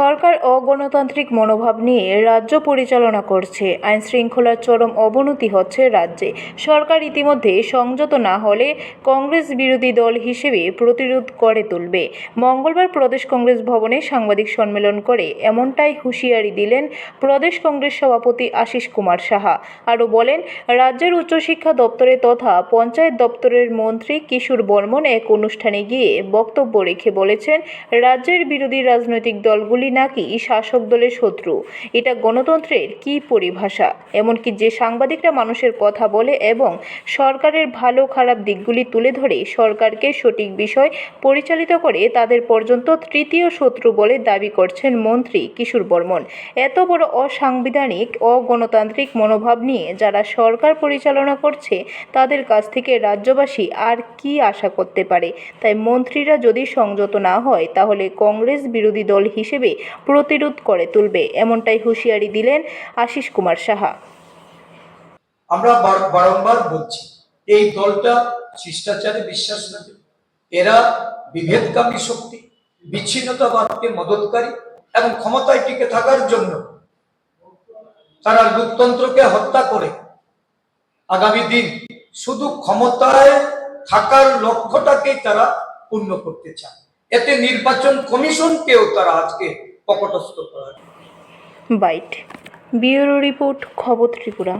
সরকার অগণতান্ত্রিক মনোভাব নিয়ে রাজ্য পরিচালনা করছে। আইন শৃঙ্খলার চরম অবনতি হচ্ছে রাজ্যে। সরকার ইতিমধ্যে সংযত না হলে কংগ্রেস বিরোধী দল হিসেবে প্রতিরোধ করে তুলবে। মঙ্গলবার প্রদেশ কংগ্রেস ভবনে সাংবাদিক সম্মেলন করে এমনটাই হুঁশিয়ারি দিলেন প্রদেশ কংগ্রেস সভাপতি আশিস কুমার সাহা। আরও বলেন, রাজ্যের উচ্চশিক্ষা দপ্তরে তথা পঞ্চায়েত দপ্তরের মন্ত্রী কিশোর বর্মন এক অনুষ্ঠানে গিয়ে বক্তব্য রেখে বলেছেন, রাজ্যের বিরোধী রাজনৈতিক দলগুলি নাকি শাসক দলের শত্রু? এটা গণতন্ত্রের কী পরিভাষা? এমনকি যে সাংবাদিকরা মানুষের কথা বলে এবং সরকারের ভালো খারাপ দিকগুলি তুলে ধরে সরকারকে সঠিক বিষয় পরিচালিত করে তাদের পর্যন্ত তৃতীয় শত্রু বলে দাবি করছেন মন্ত্রী কিশোর বর্মন। এত বড় অসাংবিধানিক, অগণতান্ত্রিক মনোভাব নিয়ে যারা সরকার পরিচালনা করছে, তাদের কাছ থেকে রাজ্যবাসী আর কি আশা করতে পারে? তাই মন্ত্রীরা যদি সংযত না হয়, তাহলে কংগ্রেস বিরোধী দল হিসেবে প্রতিরোধ করে তুলবে, এমনটাই হুঁশিয়ারি দিলেন আশিস কুমার সাহা। আমরা বার- বারংবার বলছি, এই দলটা শিষ্টাচারে বিশ্বাস রাখে। এরা বিভেদকামী শক্তি, বিচ্ছিন্নতাবাদকে মদতকারী এবং ক্ষমতায় টিকে থাকার জন্য তারা লোকতন্ত্রকে হত্যা করে। আগামী দিন শুধু ক্ষমতায় থাকার লক্ষ্যটাকেই তারা পূর্ণ করতে চায়। এতে নির্বাচন কমিশনকেও তারা আজকে কপটস্থ করা বাইট ব্যুরো রিপোর্ট খবর ত্রিপুরা।